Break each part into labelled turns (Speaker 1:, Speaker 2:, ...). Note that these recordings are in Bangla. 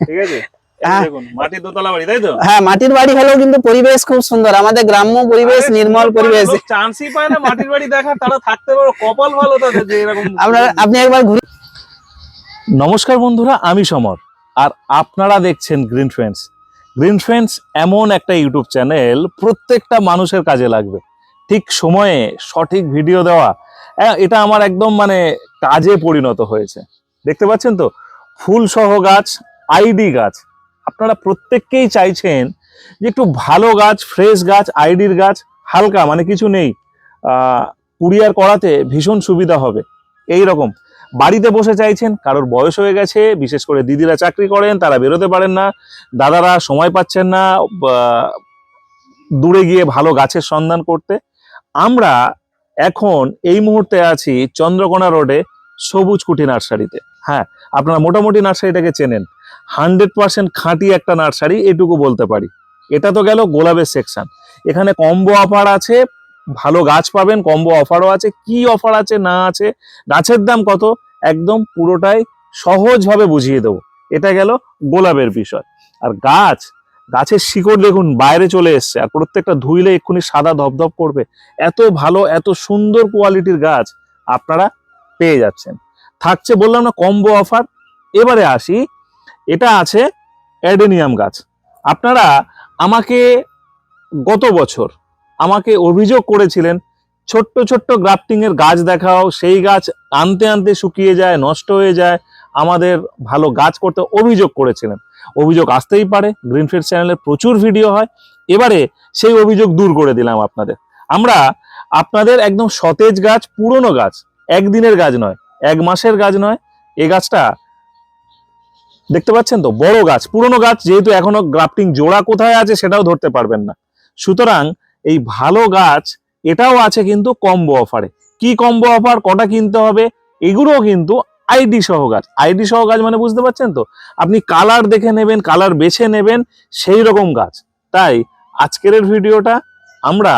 Speaker 1: ঠিক আছে? এই
Speaker 2: হ্যাঁ।
Speaker 1: দেখুন মাটির দোতলা বাড়ি তাই তো?
Speaker 2: হ্যাঁ মাটির বাড়ি হলেও কিন্তু পরিবেশ খুব সুন্দর। আমাদের গ্রাম্য পরিবেশ নির্মল পরিবেশ।
Speaker 1: চান্সই পায় না মাটির বাড়ি দেখার তারা থাকতে পারো কপাল ভালো তাদের যে এরকম।
Speaker 2: আপনারা আপনি একবার ঘুরে
Speaker 1: নমস্কার বন্ধুরা আমি সমর আর আপনারা দেখছেন গ্রিন ফ্রেন্ডস গ্রিন ফ্রেন্ডস এমন একটা ইউটিউব চ্যানেল প্রত্যেকটা মানুষের কাজে লাগবে। ঠিক সময়ে সঠিক ভিডিও দেওয়া এ- এটা আমার একদম মানে কাজে পরিণত হয়েছে। দেখতে পাচ্ছেন তো? ফুল সহ গাছ আইডি গাছ। আপনারা প্রত্যেককেই চাইছেন যে একটু ভালো গাছ ফ্রেশ গাছ, আইডির গাছ, হালকা মানে কিছু নেই। কুরিয়ার করাতে ভীষণ সুবিধা হবে। এই রকম। বাড়িতে বসে চাইছেন, কারোর বয়স হয়ে গেছে, বিশেষ করে দিদিরা চাকরি করেন, তারা বেরোতে পারেন না, দাদারা সময় পাচ্ছেন না দূরে গিয়ে ভালো গাছের সন্ধান করতে। আমরা এখন এই মুহূর্তে আছি চন্দ্রকোনা রোডে সবুজ কুটি নার্সারিতে। হ্যাঁ আপনারা মোটামুটি নার্সারিটাকে চেনেন। হান্ড্রেড পার্সেন্ট খাঁটি একটা নার্সারি, এটুকু বলতে পারি। এটা তো গেল গোলাপের সেকশন এখানে কম্বো অফার আছে, ভালো গাছ পাবেন কম্বো অফারও আছে। কি অফার আছে, না আছে, গাছের দাম কত, একদম পুরোটাই সহজভাবে বুঝিয়ে দেবো। এটা গেল গোলাপের বিষয়। আর গাছ, গাছের শিকড় দেখুন, বাইরে চলে এসছে। আর প্রত্যেকটা ধুইলে এক্ষুনি সাদা ধপধপ করবে। এত ভালো, এত সুন্দর কোয়ালিটির গাছ আপনারা পেয়ে যাচ্ছেন। থাকছে বললাম না কম্বো অফার এবারে আসি এটা আছে অ্যাডেনিয়াম গাছ। আপনারা আমাকে গত বছর আমাকে অভিযোগ করেছিলেন, ছোট্ট ছোট্ট গ্রাফটিং এর গাছ দেখাও, সেই গাছ আনতে আনতে শুকিয়ে যায়, নষ্ট হয়ে যায়, আমাদের ভালো গাছ করতে অভিযোগ করেছিলেন। অভিযোগ আসতেই পারে গ্রিনফিল্ড চ্যানেলে প্রচুর ভিডিও হয়। এবারে সেই অভিযোগ দূর করে দিলাম আপনাদের। আমরা আপনাদের একদম সতেজ গাছ, পুরনো গাছ, একদিনের গাছ নয়, এক মাসের গাছ নয়, এ গাছটা দেখতে পাচ্ছেন তো? বড় গাছ, পুরনো গাছ যেহেতু এখনও গ্রাফটিং জোড়া কোথায় আছে সেটাও ধরতে পারবেন না। সুতরাং এই ভালো গাছ, এটাও আছে কিন্তু কম্বো অফারে কি কম্বো অফার কটা কিনতে হবে, এগুলোও কিন্তু আইডি সহ গাছ। আইডি সহ গাছ মানে বুঝতে পারছেন তো? আপনি কালার দেখে নেবেন কালার বেছে নেবেন, সেই রকম গাছ। তাই আজকের ভিডিওটা আমরা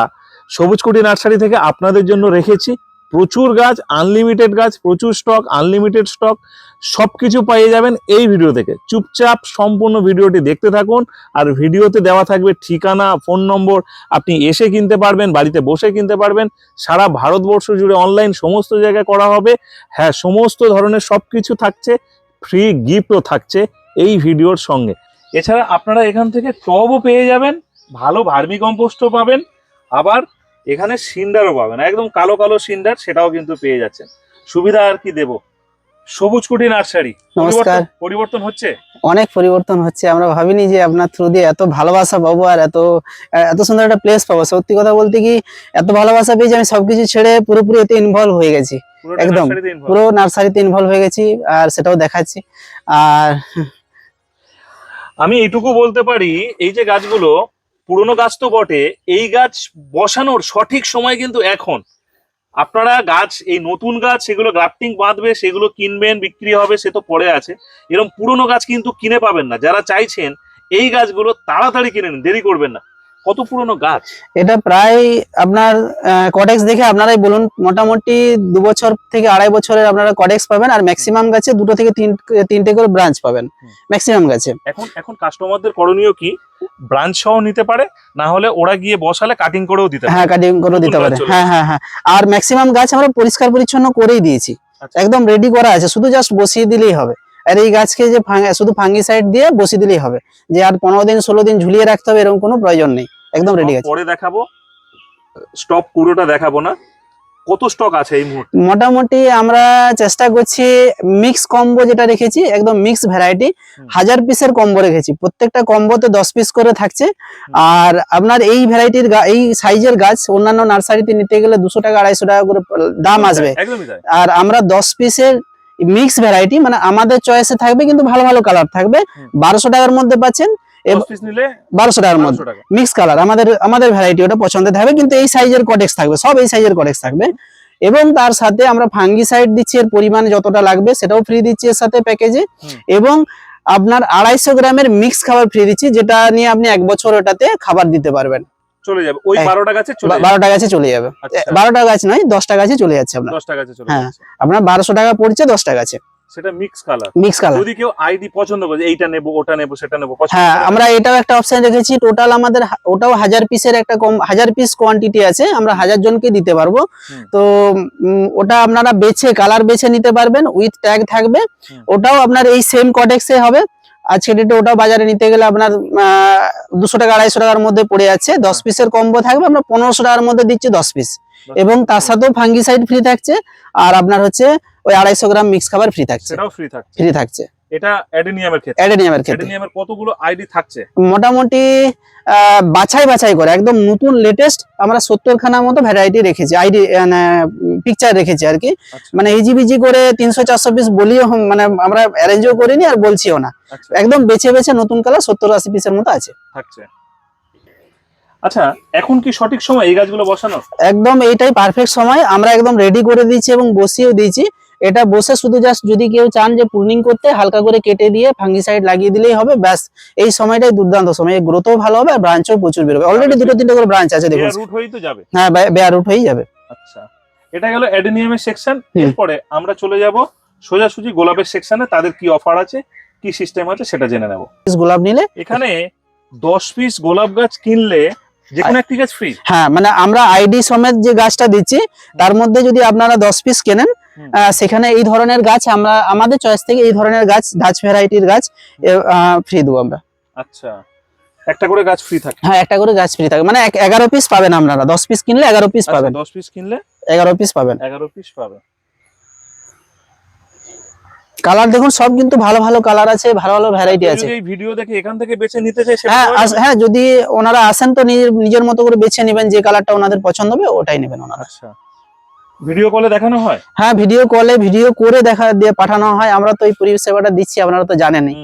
Speaker 1: সবুজকুটি নার্সারি থেকে আপনাদের জন্য রেখেছি। প্রচুর গাছ আনলিমিটেড গাছ, প্রচুর স্টক আনলিমিটেড স্টক সবকিছু পেয়ে যাবেন এই ভিডিও থেকে। চুপচাপ সম্পূর্ণ ভিডিওটি দেখতে থাকুন, আর ভিডিওতে দেওয়া থাকবে ঠিকানা, ফোন নম্বর, আপনি এসে কিনতে পারবেন, বাড়িতে বসে কিনতে পারবেন। সারা ভারতবর্ষ জুড়ে অনলাইন সমস্ত জায়গায় করা হবে। হ্যাঁ সমস্ত ধরনের সব কিছু থাকছে ফ্রি গিফটও থাকছে এই ভিডিওর সঙ্গে। এছাড়া আপনারা এখান থেকে টবও পেয়ে যাবেন, ভালো ভার্মি কম্পোস্টও পাবেন, আবার এখানে সিন্ডারও পাবেন, একদম কালো কালো সিন্ডার, সেটাও কিন্তু পেয়ে যাচ্ছেন। সুবিধা আর কি দেব? সবুজ কুটি নার্সারি।
Speaker 2: নমস্কার।
Speaker 1: পরিবর্তন- হচ্ছে?
Speaker 2: অনেক পরিবর্তন হচ্ছে। আমরা ভাবিনি যে আপনার থ্রু দিয়ে এত ভালোবাসা পাবো আর এত এত সুন্দর একটা প্লেস পাবো। সত্যি কথা বলতে কি এত ভালোবাসা পেয়েছি আমি সবকিছু ছেড়ে পুরোপুরি এতে ইনভলভ হয়ে গেছি। একদম, পুরো নার্সারিতে ইনভলভ হয়ে গেছি আর সেটাও দেখাচ্ছি। আর
Speaker 1: আমি এইটুকু বলতে পারি এই যে গাছগুলো পুরনো গাছ তো বটে এই গাছ বসানোর সঠিক সময় কিন্তু এখন। আপনারা গাছ, এই নতুন গাছ সেগুলো গ্রাফটিং বাঁধবে, সেগুলো কিনবেন, বিক্রি হবে, সে তো পরে আছে। এরকম পুরনো গাছ কিন্তু কিনে পাবেন না। যারা চাইছেন, এই গাছগুলো তাড়াতাড়ি কিনে নিন, দেরি করবেন না। কত পুরনো গাছ?
Speaker 2: এটা প্রায় আপনার কডেক্স দেখে আপনারাই বলুন মোটামুটি দু বছর থেকে আড়াই বছরের আপনারা কডেক্স পাবেন আর ম্যাক্সিমাম গাছে দুটো থেকে তিন তিনটে করে ব্রাঞ্চ পাবেন ম্যাক্সিমাম গাছে।
Speaker 1: এখন এখন কাস্টমারদের করণীয় কি? ব্রাঞ্চ সহ নিতে পারে না হলে ওরা গিয়ে বসালে কাটিং করেও দিতে পারে।
Speaker 2: হ্যাঁ কাটিং করে
Speaker 1: নতুন
Speaker 2: দিতে পারে। হ্যাঁ হ্যাঁ হ্যাঁ। আর ম্যাক্সিমাম গাছ আমরা পরিষ্কার পরিচ্ছন্ন করেই দিয়েছি।
Speaker 1: আচ্ছা।
Speaker 2: একদম রেডি করা আছে শুধু জাস্ট বসিয়ে দিলেই হবে। আর এই গাছকে যে শুধু ফাঙ্গিসাইড দিয়ে বসিয়ে দিলেই হবে। যে আর পনেরো দিন ষোলো দিন ঝুলিয়ে রাখতে হবে এরকম কোনো প্রয়োজন নেই। একদম রেডি আছে।
Speaker 1: পরে দেখাবো। স্টক পুরোটা দেখাবো না। কত স্টক আছে এই মুহূর্তে?
Speaker 2: মোটামুটি আমরা চেষ্টা করছি মিক্স কম্বো যেটা রেখেছি একদম মিক্স ভ্যারাইটি হাজার পিসের কম্বো রেখেছি। প্রত্যেকটা কম্বোতে দশ পিস করে থাকছে। আর আপনার এই ভ্যারাইটির এই সাইজের গাছ অন্যান্য নার্সারিতে নিতে গেলে দুশো টাকা আড়াইশো টাকা করে দাম আসবে। আর আমরা দশ পিসের মিক্স ভ্যারাইটি মানে আমাদের চয়েসে থাকবে কিন্তু ভালো ভালো কালার থাকবে। বারোশো টাকার মধ্যে পাচ্ছেন বারোশো টাকার মধ্যে। মিক্স কালার আমাদের আমাদের ভ্যারাইটি ওটা পছন্দের থাকবে কিন্তু এই সাইজের কটেক্স থাকবে সব এই সাইজের কটেক্স থাকবে। এবং তার সাথে আমরা ফাঙ্গি সাইড দিচ্ছি এর পরিমাণ যতটা লাগবে সেটাও ফ্রি দিচ্ছি এর সাথে প্যাকেজে এবং আপনার আড়াইশো গ্রামের মিক্স খাবার ফ্রি দিচ্ছি যেটা নিয়ে আপনি এক বছর ওটাতে খাবার দিতে পারবেন।
Speaker 1: চলে যাবে। ওই
Speaker 2: হ্যাঁ।
Speaker 1: বারোটা গাছে
Speaker 2: বারোটা গাছে চলে যাবে।
Speaker 1: আচ্ছা,
Speaker 2: বারোটা গাছ নয় দশটা গাছে চলে যাচ্ছে আপনার।
Speaker 1: দশটা গাছে চলে
Speaker 2: হ্যাঁ। আপনার বারোশো টাকা পড়ছে দশটা গাছে।
Speaker 1: সেটা মিক্স কালার
Speaker 2: মিক্স কালার
Speaker 1: যদি কেউ আইডি পছন্দ করে এইটা নেব ওটা নেব সেটা নেব
Speaker 2: হ্যাঁ আমরা এটাও একটা অপশন রেখেছি। টোটাল আমাদের ওটাও হাজার পিসের একটা কম হাজার পিস কোয়ান্টিটি আছে। আমরা হাজার জনকে দিতে পারব। তো ওটা আপনারা বেছে কালার বেছে নিতে পারবেন। উইথ ট্যাগ থাকবে। ওটাও আপনার এই সেম কটেক্সে হবে। আজকে ডেটে ওটাও বাজারে নিতে গেলে আপনার দুশো টাকা আড়াইশো টাকার মধ্যে পড়ে যাচ্ছে দশ
Speaker 1: হ্যাঁ।
Speaker 2: পিসের কম্বো থাকবে আমরা পনেরোশো টাকার মধ্যে দিচ্ছি দশ পিস এবং তার সাথেও ফাঙ্গি সাইড ফ্রি থাকছে আর আপনার হচ্ছে ওই আড়াইশো গ্রাম মিক্স খাবার ফ্রি থাকছে।
Speaker 1: ফ্রি থাকছে।
Speaker 2: ফ্রি থাকছে।
Speaker 1: এটা অ্যাডেনিয়ামের ক্ষেত্রে।
Speaker 2: অ্যাডেনিয়ামের ক্ষেত্রে।
Speaker 1: অ্যাডেনিয়ামের কতগুলো আইডি থাকছে?
Speaker 2: মোটামুটি বাছাই বাছাই করে একদম নতুন লেটেস্ট আমরা সত্তর খানার মতো ভ্যারাইটি রেখেছি আইডি মানে পিকচার রেখেছি আর কি।
Speaker 1: আচ্ছা।
Speaker 2: মানে ইজিবিজি করে তিনশো চারশো পিস বলিও মানে আমরা অ্যারেঞ্জও করিনি আর বলছিও না।
Speaker 1: আচ্ছা।
Speaker 2: একদম বেছে বেছে নতুন কালার সত্তর আশি পিসের মতো আছে।
Speaker 1: থাকছে। আচ্ছা এখন কি সঠিক সময় এই গাছগুলো বসানো?
Speaker 2: একদম এইটাই পারফেক্ট সময়। আমরা একদম রেডি করে দিয়েছি এবং বসিয়েও দিয়েছি। এটা বসে শুধু জাস্ট যদি কেউ চান যে প্রুনিং করতে হালকা করে কেটে দিয়ে ফাঙ্গিসাইড লাগিয়ে দিলেই হবে ব্যাস। এই সময়টাই দুর্দান্ত সময়। গ্রোথও ভালো হবে আর ব্রাঞ্চও প্রচুর বেরোবে। অলরেডি দুটো তিনটে করে ব্রাঞ্চ আছে দেখুন।
Speaker 1: রুট হয়েই তো যাবে।
Speaker 2: হ্যাঁ বেয়ার রুট হয়েই যাবে।
Speaker 1: আচ্ছা। এটা গেল অ্যাডেনিয়ামের সেকশন। এরপরে আমরা চলে যাব সোজাসুজি গোলাপের সেকশনে তাদের কি অফার আছে কি সিস্টেম আছে সেটা জেনে নেব।
Speaker 2: গোলাপ নিলে?
Speaker 1: এখানে দশ পিস গোলাপ গাছ কিনলে যেকোনো একটি গাছ ফ্রি
Speaker 2: হ্যাঁ মানে আমরা আইডি সমেত যে গাছটা দিচ্ছি তার মধ্যে যদি আপনারা দশ পিস কেনেন সেখানে এই ধরনের গাছ আমরা আমাদের চয়েস থেকে এই ধরনের গাছ ডাচ ভ্যারাইটির গাছ ফ্রি দেবো আমরা।
Speaker 1: আচ্ছা। একটা করে গাছ ফ্রি থাকে?
Speaker 2: হ্যাঁ একটা করে গাছ ফ্রি থাকে। মানে এগারো পিস পাবেন আপনারা। দশ পিস কিনলে এগারো পিস
Speaker 1: আচ্ছা,
Speaker 2: পাবেন।
Speaker 1: দশ পিস কিনলে?
Speaker 2: এগারো পিস পাবেন।
Speaker 1: এগারো পিস পাবে
Speaker 2: কালার দেখুন সব কিন্তু ভালো ভালো কালার আছে ভালো ভালো ভ্যারাইটি আছে।
Speaker 1: এই ভিডিও দেখে এখান থেকে বেছে নিতে চাই
Speaker 2: হ্যাঁ হ্যাঁ যদি ওনারা আসেন তো নিজের নিজের মতো করে বেছে নেবেন যে কালারটা ওনাদের পছন্দ হবে ওটাই নেবেন ওনারা।
Speaker 1: আচ্ছা। ভিডিও কলে দেখানো হয়?
Speaker 2: হ্যাঁ ভিডিও কলে ভিডিও করে দেখা দিয়ে পাঠানো হয়। আমরা তো এই পরিষেবাটা দিচ্ছি আপনারা তো জানেনই।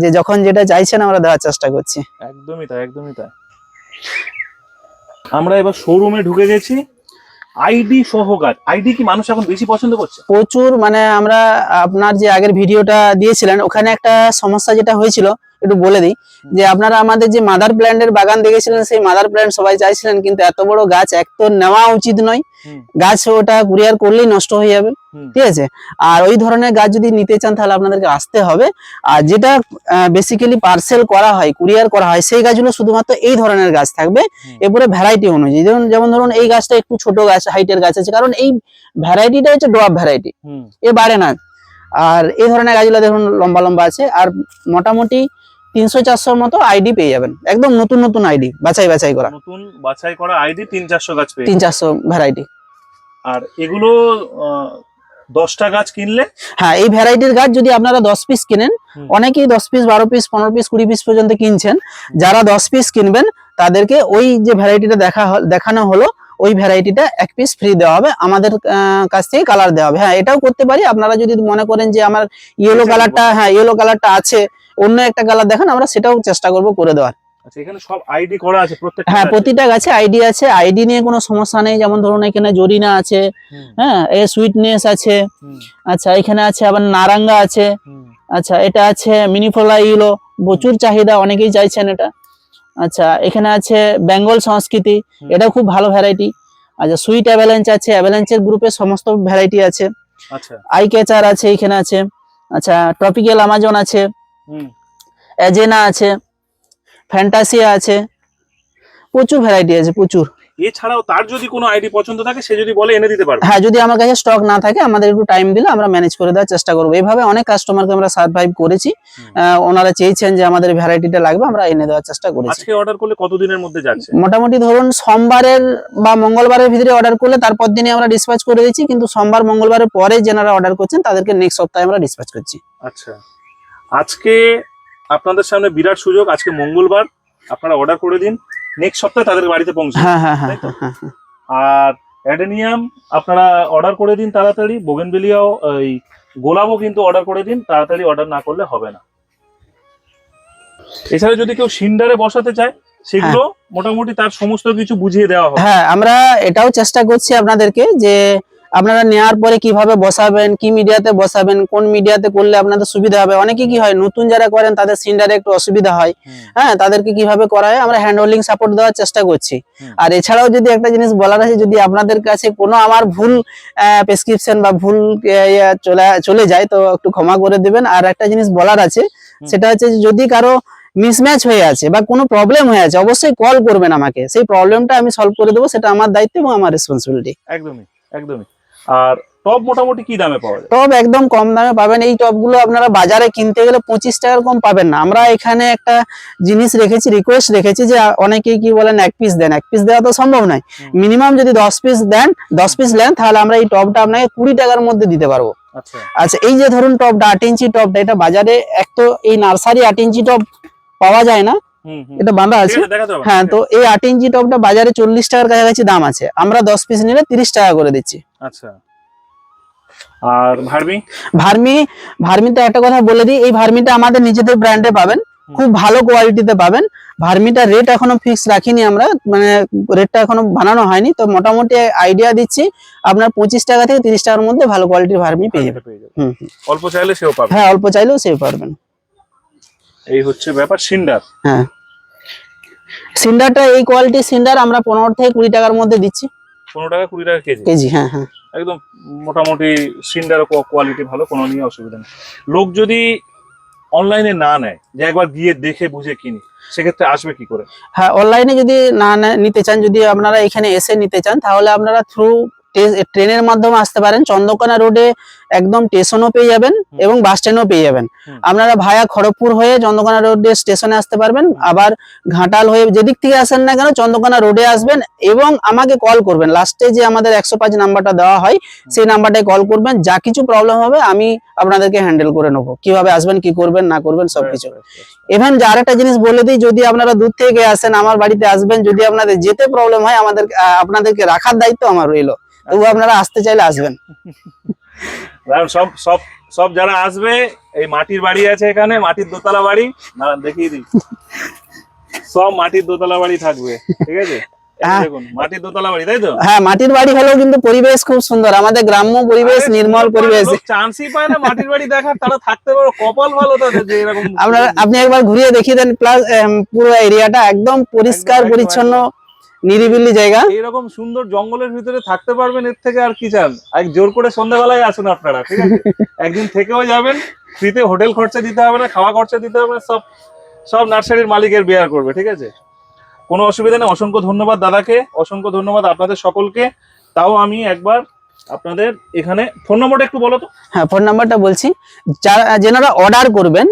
Speaker 2: যে যখন যেটা চাইছেন আমরা দেওয়ার চেষ্টা করছি।
Speaker 1: একদমই তাই একদমই তাই। আমরা এবার শোরুমে ঢুকে গেছি। আইডি সহকার আইডি কি মানুষ এখন বেশি পছন্দ করছে?
Speaker 2: প্রচুর মানে আমরা আপনার যে আগের ভিডিওটা দিয়েছিলেন ওখানে একটা সমস্যা যেটা হয়েছিল একটু বলে দিই যে আপনারা আমাদের যে মাদার প্ল্যান্টের বাগান দেখেছিলেন সেই মাদার প্ল্যান্ট সবাই চাইছিলেন কিন্তু এত বড় গাছ এক তো নেওয়া উচিত নয়। গাছ ওটা কুরিয়ার করলেই নষ্ট হয়ে যাবে ঠিক আছে? আর ওই ধরনের গাছ যদি নিতে চান তাহলে আপনাদেরকে আসতে হবে। আর যেটা বেসিক্যালি পার্সেল করা হয় কুরিয়ার করা হয় সেই গাছগুলো শুধুমাত্র এই ধরনের গাছ থাকবে। এরপরে ভ্যারাইটি অনুযায়ী যেমন যেমন ধরুন এই গাছটা একটু ছোট গাছ হাইটের গাছ আছে কারণ এই ভ্যারাইটিটা হচ্ছে ডোয়াব ভ্যারাইটি এ বাড়ে না। আর এই ধরনের গাছগুলো দেখুন লম্বা লম্বা আছে। আর মোটামুটি তিনশো চারশোর মতো আইডি পেয়ে যাবেন। একদম নতুন নতুন আইডি বাছাই বাছাই করা।
Speaker 1: নতুন বাছাই করা আইডি তিন চারশো গাছ পেয়ে
Speaker 2: তিন চারশো ভ্যারাইটি
Speaker 1: আর এগুলো দশটা গাছ কিনলে?
Speaker 2: হ্যাঁ এই ভ্যারাইটির গাছ যদি আপনারা দশ পিস কিনেন অনেকেই দশ পিস বারো পিস পনেরো পিস কুড়ি পিস পর্যন্ত কিনছেন। যারা দশ পিস কিনবেন তাদেরকে ওই যে ভ্যারাইটিটা দেখা দেখানো হলো ওই ভ্যারাইটিটা এক পিস ফ্রি দেওয়া হবে। আমাদের কাছ থেকে কালার দেওয়া হবে। হ্যাঁ এটাও করতে পারি। আপনারা যদি মনে করেন যে আমার ইয়েলো কালারটা হ্যাঁ ইয়েলো কালারটা আছে অন্য একটা কালার দেখান আমরা সেটাও চেষ্টা করব করে দেওয়ার।
Speaker 1: আচ্ছা এখানে সব আইডি করা আছে প্রত্যেকটা
Speaker 2: হ্যাঁ প্রতিটা গাছে আইডি আছে। আইডি নিয়ে কোনো সমস্যা নেই। যেমন ধরুন এখানে জরিনা আছে হ্যাঁ এ সুইটনেস আছে আচ্ছা এখানে আছে আবার নারাঙ্গা আছে আচ্ছা এটা আছে মিনিফোলা ইউলো প্রচুর চাহিদা অনেকেই চাইছেন এটা। আচ্ছা এখানে আছে বেঙ্গল সংস্কৃতি। এটা খুব ভালো ভ্যারাইটি আচ্ছা সুইট অ্যাভেলেন্স আছে অ্যাভেলেন্সের গ্রুপে সমস্ত ভ্যারাইটি আছে।
Speaker 1: আচ্ছা।
Speaker 2: আই ক্যাচার আছে এখানে আছে। আচ্ছা ট্রপিক্যাল আমাজন আছে।
Speaker 1: হুম।
Speaker 2: অ্যাজেনা আছে। ফ্যান্টাসিয়া আছে। প্রচুর ভ্যারাইটি আছে প্রচুর।
Speaker 1: এছাড়াও তার যদি কোনো আইডি পছন্দ থাকে সে যদি বলে এনে দিতে পারবে।
Speaker 2: হ্যাঁ যদি আমার কাছে স্টক না থাকে আমাদের একটু টাইম দিলে আমরা ম্যানেজ করে দেওয়ার চেষ্টা করব। এইভাবে অনেক কাস্টমারকে আমরা সার্ভাইভ করেছি। ওনারা চেয়েছেন যে আমাদের ভ্যারাইটিটা লাগবে আমরা এনে দেওয়ার চেষ্টা করেছি।
Speaker 1: আজকে অর্ডার করলে কতদিনের মধ্যে যাচ্ছে?
Speaker 2: মোটামুটি ধরুন সোমবারের বা মঙ্গলবারের ভিতরে অর্ডার করলে তারপর দিনে আমরা ডিসপ্যাচ করে দিচ্ছি কিন্তু সোমবার মঙ্গলবারের পরে যেনারা অর্ডার করছেন তাদেরকে নেক্সট সপ্তাহে আমরা ডিসপ্যাচ করছি।
Speaker 1: আচ্ছা। আজকে আপনাদের সামনে বিরাট সুযোগ আজকে মঙ্গলবার। আপনারা অর্ডার করে দিন। নেক্সট সপ্তাহে তাদের বাড়িতে পৌঁছে
Speaker 2: হ্যাঁ হ্যাঁ হ্যাঁ হ্যাঁ, হ্যাঁ।
Speaker 1: আর অ্যাডেনিয়াম আপনারা অর্ডার করে দিন তাড়াতাড়ি বোগেনবেলিয়াও এই গোলাপও কিন্তু অর্ডার করে দিন তাড়াতাড়ি অর্ডার না করলে হবে না। এছাড়া যদি কেউ সিন্ডারে বসাতে চায় সেগুলো মোটামুটি তার সমস্ত কিছু বুঝিয়ে দেওয়া হবে।
Speaker 2: হ্যাঁ আমরা এটাও চেষ্টা করছি আপনাদেরকে যে আপনারা নেওয়ার পরে কীভাবে বসাবেন কি মিডিয়াতে বসাবেন কোন মিডিয়াতে করলে আপনাদের সুবিধা হবে? অনেকে কি হয় নতুন যারা করেন তাদের সিন্ডারে একটু অসুবিধা হয়। হ্যাঁ তাদেরকে কীভাবে করা হয় আমরা হ্যান্ড হোল্ডিং সাপোর্ট দেওয়ার চেষ্টা করছি। আর এছাড়াও যদি একটা জিনিস বলার আছে যদি আপনাদের কাছে কোনো আমার ভুল প্রেসক্রিপশন বা ভুল চলে যায় তো একটু ক্ষমা করে দেবেন। আর একটা জিনিস বলার আছে সেটা হচ্ছে যদি কারও মিসম্যাচ হয়ে আছে বা কোনো প্রবলেম হয়ে আছে অবশ্যই কল করবেন আমাকে। সেই প্রবলেমটা আমি সলভ করে দেবো সেটা আমার দায়িত্ব এবং আমার রেসপন্সিবিলিটি
Speaker 1: একদমই একদমই। আর টপ মোটামুটি কি দামে পাওয়া যায়?
Speaker 2: টব একদম কম দামে পাবেন। এই টবগুলো আপনারা বাজারে কিনতে গেলে পঁচিশ টাকার কম পাবেন না। আমরা এখানে একটা জিনিস রেখেছি রিকোয়েস্ট রেখেছি যে অনেকে কি বলেন এক পিস দেন। এক পিস দেওয়া তো সম্ভব নয়। মিনিমাম যদি দশ পিস দেন দশ পিস নেন তাহলে আমরা এই টবটা আপনাকে কুড়ি টাকার মধ্যে দিতে পারব।
Speaker 1: আচ্ছা।
Speaker 2: আচ্ছা এই যে ধরুন টবটা আট ইঞ্চি টবটা এটা বাজারে এক তো এই নার্সারি আট ইঞ্চি টব পাওয়া যায় না। এটা বাঁধা আছে। হ্যাঁ তো এই আট ইঞ্চি টবটা বাজারে চল্লিশ টাকার কাছাকাছি দাম আছে। আমরা দশ পিস নিলে তিরিশ টাকা করে দিচ্ছি।
Speaker 1: আচ্ছা। আর ভার্মি?
Speaker 2: ভার্মি ভার্মিতে একটা কথা বলে দিই এই ভার্মিটা আমাদের নিজেদের ব্র্যান্ডে পাবেন। খুব ভালো কোয়ালিটিতে পাবেন। ভার্মিটা রেট এখনও ফিক্স রাখিনি আমরা মানে রেটটা এখনও বানানো হয়নি। তো মোটামুটি আইডিয়া দিচ্ছি আপনার পঁচিশ টাকা থেকে তিরিশ টাকার মধ্যে ভালো কোয়ালিটির ভার্মি পেয়ে যাবেন।
Speaker 1: অল্প চাইলে সেও
Speaker 2: হ্যাঁ অল্প চাইলেও সেভ পারবেন।
Speaker 1: এই হচ্ছে ব্যাপার সিন্ডার।
Speaker 2: হ্যাঁ। সিন্ডারটা এই কোয়ালিটি সিন্ডার আমরা পনেরো থেকে কুড়ি টাকার মধ্যে দিচ্ছি।
Speaker 1: পনেরো টাকা কুড়ি টাকা কেজি?
Speaker 2: কেজি হ্যাঁ হ্যাঁ।
Speaker 1: একদম মোটামুটি সিন্ডার কোয়ালিটি ভালো কোনো নিয়ে অসুবিধা নেই। লোক যদি অনলাইনে না নেয় যে একবার গিয়ে দেখে বুঝে কিনি সেক্ষেত্রে আসবে কি করে?
Speaker 2: হ্যাঁ অনলাইনে যদি না না- নিতে চান যদি আপনারা এখানে এসে নিতে চান তাহলে আপনারা থ্রু ট্রেনের মাধ্যমে আসতে পারেন। চন্দ্রকোনা রোডে একদম স্টেশনও পেয়ে যাবেন এবং বাস স্ট্যান্ডও পেয়ে যাবেন। আপনারা ভায়া খড়গপুর হয়ে চন্দ্রকোনা রোডে স্টেশনে আসতে পারবেন। আবার ঘাটাল হয়ে যেদিক থেকে আসেন না কেন চন্দ্রকোনা রোডে আসবেন এবং আমাকে কল করবেন। লাস্টে যে আমাদের একশো পাঁচ নাম্বারটা দেওয়া হয় সেই নাম্বারটায় কল করবেন। যা কিছু প্রবলেম হবে আমি আপনাদেরকে হ্যান্ডেল করে নেব। কীভাবে আসবেন কি করবেন না করবেন সবকিছু। ইভেন যে আরেকটা জিনিস বলে দিই যদি আপনারা দূর থেকে আসেন আমার বাড়িতে আসবেন যদি আপনাদের যেতে প্রবলেম হয় আমাদের আপনাদেরকে রাখার দায়িত্ব আমার রইল। তবু। আপনারা আসতে চাইলে আসবেন।
Speaker 1: কারণ সব সব সব যারা আসবে এই মাটির বাড়ি আছে এখানে মাটির দোতলা বাড়ি। দাঁড়ান দেখিয়ে দিই। সব মাটির দোতলা বাড়ি থাকবে ঠিক আছে?
Speaker 2: হ্যাঁ।
Speaker 1: দেখুন মাটির দোতলা বাড়ি তাই তো?
Speaker 2: হ্যাঁ মাটির বাড়ি হলেও কিন্তু পরিবেশ খুব সুন্দর। আমাদের গ্রাম্য পরিবেশ নির্মল পরিবেশ।
Speaker 1: চান্সই পায় না মাটির বাড়ি দেখার তারা থাকতে পারো কপাল ভালো তাদের যে এরকম।
Speaker 2: আপনারা আপনি একবার ঘুরিয়ে দেখিয়ে দেন প্লাস পুরো এরিয়াটা একদম পরিষ্কার পরিচ্ছন্ন। নিরিবিলি জায়গা।
Speaker 1: এইরকম সুন্দর জঙ্গলের ভিতরে থাকতে পারবেন এর থেকে আর কি চান? এক জোর করে সন্ধ্যাবেলায় আসুন আপনারা ঠিক আছে? একদিন থেকেও যাবেন ফ্রিতে হোটেল খরচা দিতে হবে না খাওয়া খরচা দিতে হবে না সব সব নার্সারির মালিকের বেয়ার করবে ঠিক আছে? কোনো অসুবিধা নেই অসংখ্য ধন্যবাদ দাদাকে অসংখ্য ধন্যবাদ আপনাদের সকলকে। তাও আমি একবার আপনাদের এখানে ফোন নম্বরটা একটু বলো তো।
Speaker 2: হ্যাঁ ফোন নাম্বারটা বলছি। যারা যেনারা অর্ডার করবেন।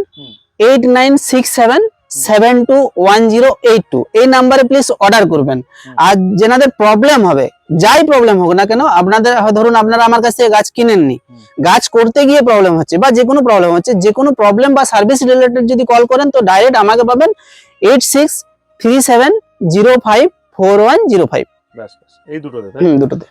Speaker 2: Eight nine six seven seven two one zero eight two এই নাম্বারে প্লিজ অর্ডার করবেন। আর যেনাদের প্রবলেম হবে যাই প্রবলেম হোক না কেন আপনাদের ধরুন আপনারা আমার কাছ থেকে গাছ কিনেননি। গাছ করতে গিয়ে প্রবলেম হচ্ছে বা যে কোনো প্রবলেম হচ্ছে যে কোনো প্রবলেম বা সার্ভিস রিলেটেড যদি কল করেন তো ডাইরেক্ট আমাকে পাবেন eight six three seven zero five four one zero five
Speaker 1: এই দুটোতে
Speaker 2: দুটোতে।